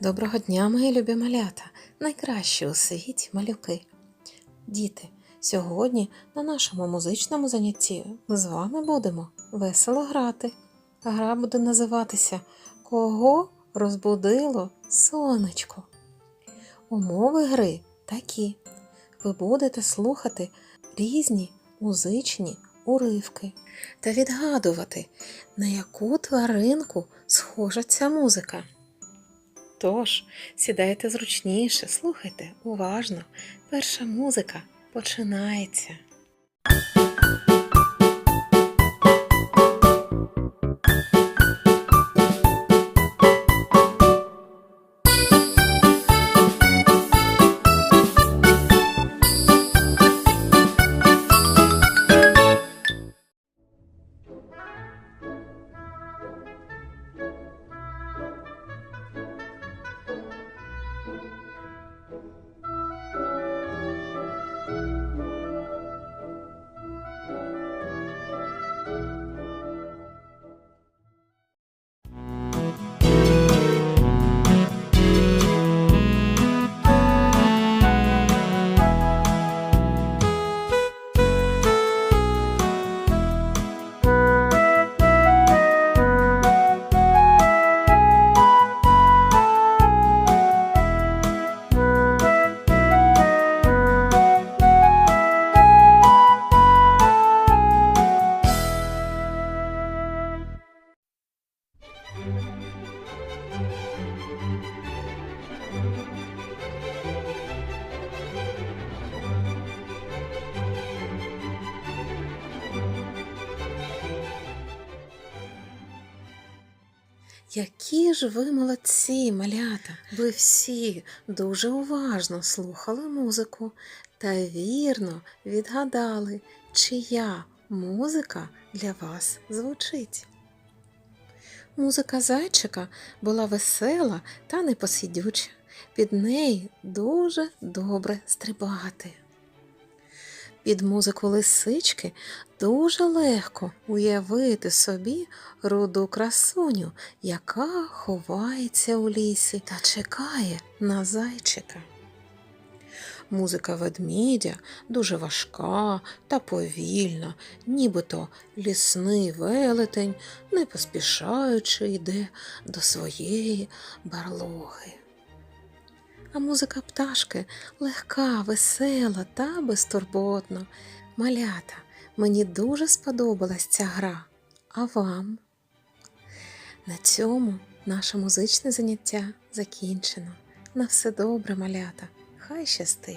Доброго дня, мої любі малята, найкращі у світі малюки. Діти, сьогодні на нашому музичному занятті ми з вами будемо весело грати. Гра буде називатися Кого розбудило сонечко? Умови гри такі. Ви будете слухати різні музичні уривки та відгадувати, на яку тваринку схожа ця музика. Тож, сідайте зручніше, слухайте уважно. Перша музика починається. Які ж ви молодці, малята! Ви всі дуже уважно слухали музику та вірно відгадали, чия музика для вас звучить. Музика зайчика була весела та непосидюча. Під неї дуже добре стрибати. Під музику лисички дуже легко уявити собі руду красуню, яка ховається у лісі та чекає на зайчика. Музика ведмідя дуже важка та повільна, нібито лісний велетень, не поспішаючи йде до своєї барлоги. А музика пташки легка, весела та безтурботна. Малята, мені дуже сподобалась ця гра. А вам? На цьому наше музичне заняття закінчено. На все добре, малята. Хай щастить!